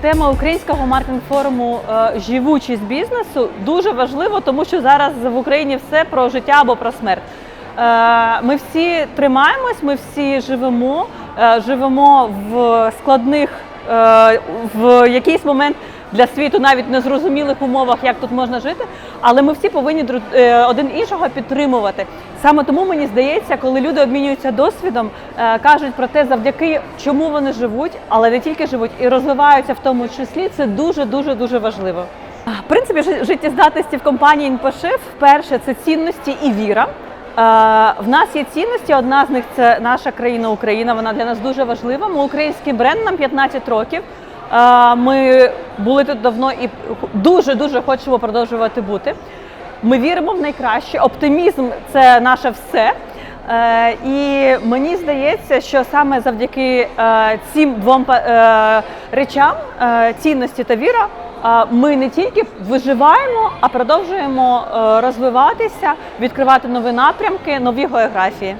Тема українського маркетинг форуму е, живучість бізнесу дуже важливо, тому що зараз в Україні все про життя або про смерть. Е, Ми всі тримаємось, ми всі живемо, е, живемо в складних в якийсь момент для світу навіть незрозумілих умовах, як тут можна жити, але ми всі повинні е, один іншого підтримувати. Саме тому мені здається, коли люди обмінюються досвідом, е, кажуть про те, завдяки чому вони живуть, але не тільки живуть і розвиваються в тому числі, це дуже дуже дуже важливо. В принципі, життєздатності в компанії «Інпошив» вперше це цінності і віра. Е, В нас є цінності. Одна з них це наша країна Україна. Вона для нас дуже важлива. Ми український бренд нам 15 років. Ми були тут давно і дуже дуже хочемо продовжувати бути. Ми віримо в найкраще. Оптимізм це наше все. Е, І мені здається, що саме завдяки е, цим двом е, речам цінності та віра. Ми не тільки виживаємо, а продовжуємо розвиватися, відкривати нові напрямки, нові географії.